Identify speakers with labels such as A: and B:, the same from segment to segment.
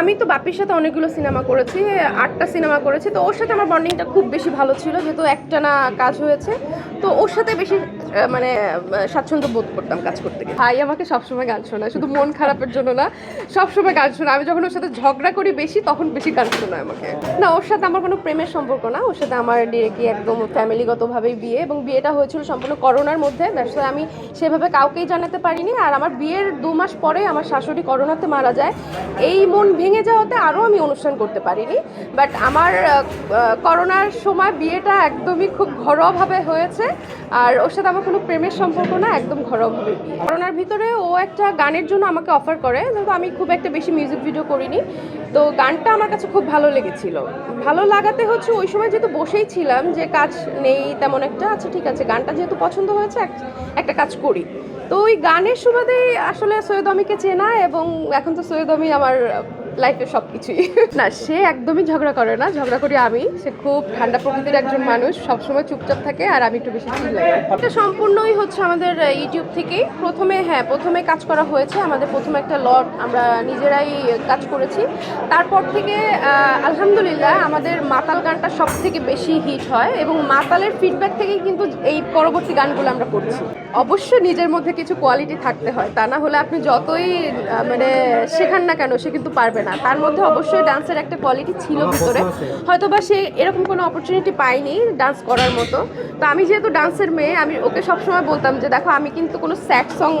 A: আমি তো বাপির সাথে অনেকগুলো সিনেমা করেছি, আটটা সিনেমা করেছি, তো ওর সাথে আমার বন্ডিংটা খুব বেশি ভালো ছিল, যেহেতু একটা না কাজ হয়েছে। তো ওর সাথে বেশি মানে স্বাচ্ছন্দ্য বোধ করতাম কাজ করতে গিয়ে। ভাই আমাকে সবসময় গান শোনায়, শুধু মন খারাপের জন্য না, সবসময় গান শোনায়। আমি যখন ওর সাথে ঝগড়া করি বেশি, তখন বেশি গান শোনায় আমাকে। না, ওর সাথে আমার কোনো প্রেমের সম্পর্ক না, ওর সাথে আমার ডিরেক্টলি একদম ফ্যামিলিগতভাবেই বিয়ে, এবং বিয়েটা হয়েছিল সম্পূর্ণ করোনার মধ্যে। ব্যবসা আমি সেভাবে কাউকেই জানাতে পারিনি, আর আমার বিয়ের দু মাস পরে আমার শাশুড়ি করোনাতে মারা যায়। এই মন ভেঙে যাওয়াতে আরও আমি অনুষ্ঠান করতে পারিনি বাট আমার করোনার সময় বিয়েটা একদমই খুব ঘরোয়াভাবে হয়েছে। আর ওর সাথে আমার কোনো প্রেমের সম্পর্ক না, একদম ঘরোয়াভাবে করোনার ভিতরে ও একটা গানের জন্য আমাকে অফার করে যেহেতু আমি খুব একটা বেশি মিউজিক ভিডিও করিনি। তো গানটা আমার কাছে খুব ভালো লেগেছিল। ভালো লাগাতে হচ্ছে ওই সময় যেহেতু বসেই ছিলাম যে কাজ নেই, তেমন একটা আচ্ছা ঠিক আছে, গানটা যেহেতু পছন্দ হয়েছে একটা কাজ করি। তো ওই গানের সুবাদেই আসলে সৈয়দ অমিকে চেনা এবং এখন তো সৈয়দ অমি আমার লাইফে সব কিছুই না, সে একদমই ঝগড়া করে না। ঝগড়া করি আমি। সে খুব ঠান্ডা প্রকৃতির একজন মানুষ, সবসময় চুপচাপ থাকে আর আমি একটু বেশি চিল লাগে। এটা সম্পূর্ণই হচ্ছে আমাদের ইউটিউব থেকেই। প্রথমে হ্যাঁ প্রথমে কাজ করা হয়েছে। আমাদের প্রথমে একটা লট আমরা নিজেরাই কাজ করেছি। তারপর থেকে আলহামদুলিল্লাহ আমাদের মাতাল গানটা সব থেকে বেশি হিট হয় এবং মাতালের ফিডব্যাক থেকেই কিন্তু এই পরবর্তী গানগুলো আমরা করছি। অবশ্যই নিজের মধ্যে কিছু কোয়ালিটি থাকতে হয়। তা না হলে আপনি যতই মানে শেখান না কেন সে কিন্তু পারবে না। তার মধ্যে অবশ্যই ডান্সের একটা কোয়ালিটি ছিল ভিতরে। হয়তো বা সে এরকম কোনো অপরচুনিটি পায়নি ডান্স করার মতো। তো আমি যেহেতু ডান্সের মেয়ে আমি ওকে সবসময় বলতাম যে দেখো আমি কিন্তু কোনো স্যাড সং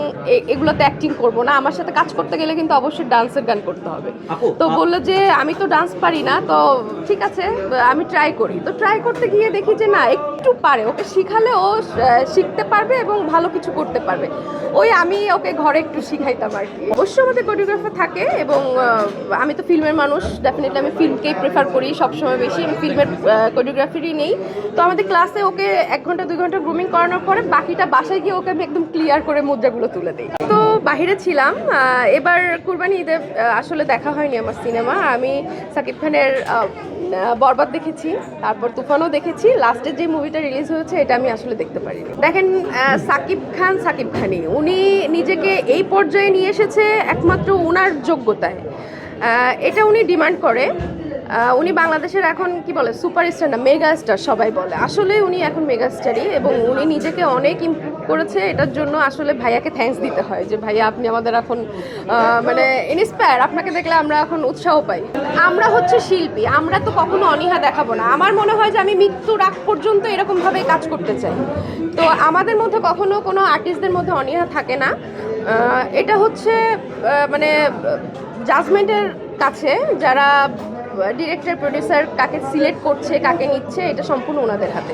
A: এগুলোতে অ্যাক্টিং করব না। আমার সাথে কাজ করতে গেলে কিন্তু অবশ্যই ডান্সের গান করতে হবে। তো বলল যে আমি তো ডান্স পারি না তো ঠিক আছে আমি ট্রাই করি। তো ট্রাই করতে গিয়ে দেখি যে না একটু পারে, ওকে শিখালে ও শিখতে পারবে এবং ভালো কিছু করতে পারবে। ওই আমি ওকে ঘরে একটু শিখাইতাম আর কি। অবশ্যই আমাদের কোরিওগ্রাফার থাকে এবং আমি তো ফিল্মের মানুষ ডেফিনেটলি আমি ফিল্মকেই প্রেফার করি সবসময় বেশি। আমি ফিল্মের কোরিওগ্রাফারই নেই। তো আমাদের ক্লাসে ওকে এক ঘণ্টা, দুই ঘণ্টা গ্রুমিং করানোর পরে বাকিটা বাসায় গিয়ে ওকে আমি একদম ক্লিয়ার করে মুদ্রাগুলো তুলে দিই। তো বাইরে ছিলাম এবার কুরবানি ঈদে আসলে দেখা হয়নি আমার সিনেমা। আমি সাকিব খানের বরবাদ দেখেছি, তারপর তুফানও দেখেছি। লাস্টের যে মুভিটা রিলিজ হয়েছে, এটা আমি আসলে দেখতে পারিনি। দেখেন সাকিব খান সাকিব খানই উনি নিজেকে এই পর্যায়ে নিয়ে এসেছে একমাত্র ওনার যোগ্যতায়। এটা উনি ডিমান্ড করে। উনি বাংলাদেশের এখন, কি বলে সুপারস্টার না মেগা স্টার সবাই বলে। আসলে উনি এখন মেগা স্টারই এবং উনি নিজেকে অনেক করেছে, এটার জন্য আসলে ভাইয়াকে থ্যাঙ্কস দিতে হয় যে, ভাইয়া, আপনি আমাদের এখন মানে ইন্সপায়ার আপনাকে দেখলে আমরা এখন উৎসাহ পাই। আমরা হচ্ছে শিল্পী, আমরা তো কখনো অনীহা দেখাবো না। আমার মনে হয় যে, আমি মৃত্যুর আগ পর্যন্ত এরকমভাবে কাজ করতে চাই। তো আমাদের মধ্যে কখনো কোনো আর্টিস্টদের মধ্যে অনীহা থাকে না। এটা হচ্ছে মানে জাজমেন্টের কাছে যারা ডিরেক্টর প্রডিউসার কাকে সিলেক্ট করছে, কাকে নিচ্ছে, এটা সম্পূর্ণ ওনাদের হাতে।